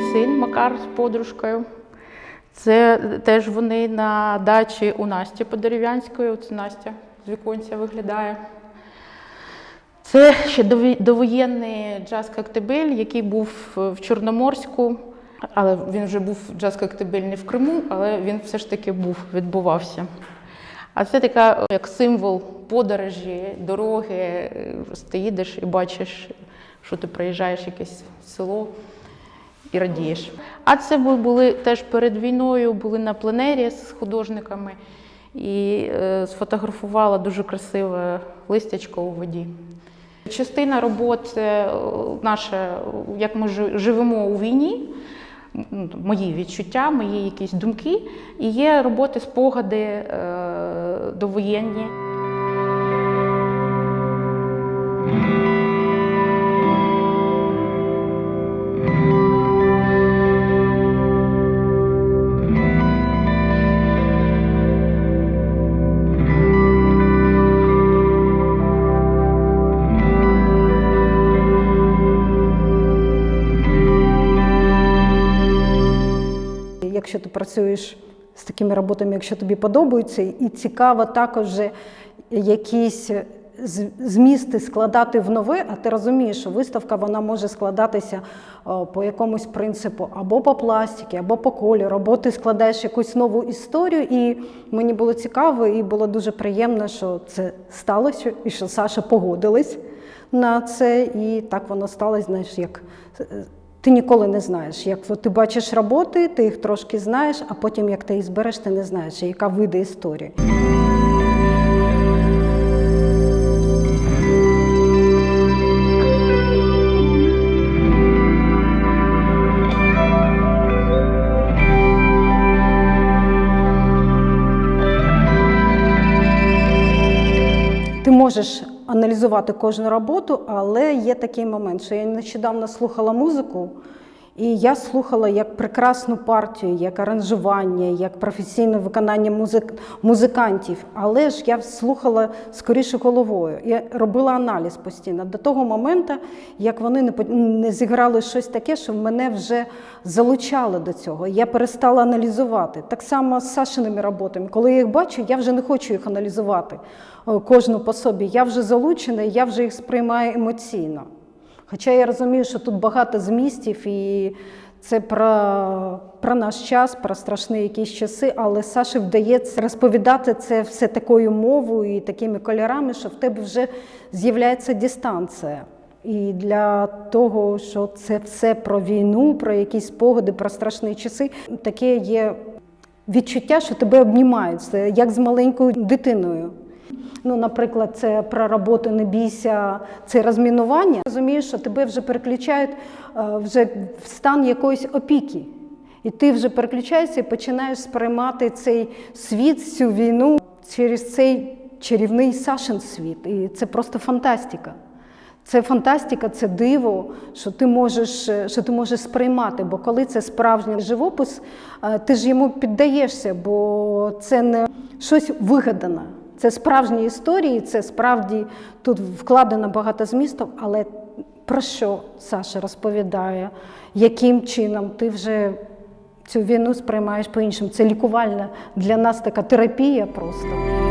син Макар з подружкою. Це теж вони на дачі у Насті Подерев'янської. Оце Настя з віконця виглядає. Це ще довоєнний джаз коктебель, який був в Чорноморську, але він вже був джаз коктебель не в Криму, але він все ж таки був, відбувався. А це така як символ подорожі, дороги. Просто їдеш і бачиш, що ти приїжджаєш якесь село і радієш. А це були теж перед війною, були на пленері з художниками і е, сфотографувала дуже красиве листячко у воді. Частина робот е, наша, як ми живемо у війні, ну, мої відчуття, мої якісь думки. І є роботи, спогади е, довоєнні. Якщо ти працюєш з такими роботами, якщо тобі подобаються, і цікаво також якісь змісти складати в нове, а ти розумієш, що виставка вона може складатися по якомусь принципу або по пластиці, або по кольору, або ти складаєш якусь нову історію. І мені було цікаво, і було дуже приємно, що це сталося, і що Саша погодилась на це, і так воно сталося, знаєш, як. Ти ніколи не знаєш. Як ти бачиш роботи, ти їх трошки знаєш, а потім, як ти їх збереш, ти не знаєш, яка вийде історія. Можеш аналізувати кожну роботу, але є такий момент, що я нещодавно слухала музику, і я слухала як прекрасну партію, як аранжування, як професійне виконання музик... музикантів. Але ж я слухала скоріше головою. Я робила аналіз постійно до того моменту, як вони не, не зіграли щось таке, що мене вже залучало до цього. Я перестала аналізувати. Так само з Сашиними роботами. Коли я їх бачу, я вже не хочу їх аналізувати е, кожну по собі. Я вже залучена, я вже їх сприймаю емоційно. Хоча я розумію, що тут багато змістів, і це про, про наш час, про страшні якісь часи, але Саші вдається розповідати це все такою мовою і такими кольорами, що в тебе вже з'являється дистанція. І для того, що це все про війну, про якісь спогади, про страшні часи, таке є відчуття, що тебе обнімають, як з маленькою дитиною. Ну, наприклад, це про роботу не бійся, це розмінування. Розумієш, що тебе вже переключають е, вже в стан якоїсь опіки. І ти вже переключаєшся і починаєш сприймати цей світ, цю війну через цей чарівний Сашин світ. І це просто фантастика. Це фантастика, це диво, що ти можеш, е, що ти можеш сприймати. Бо коли це справжній живопис, е, ти ж йому піддаєшся, бо це не щось вигадане. Це справжні історії, це справді тут вкладено багато змістів, але про що Саша розповідає, яким чином ти вже цю війну сприймаєш по-іншому. Це лікувальна для нас така терапія просто.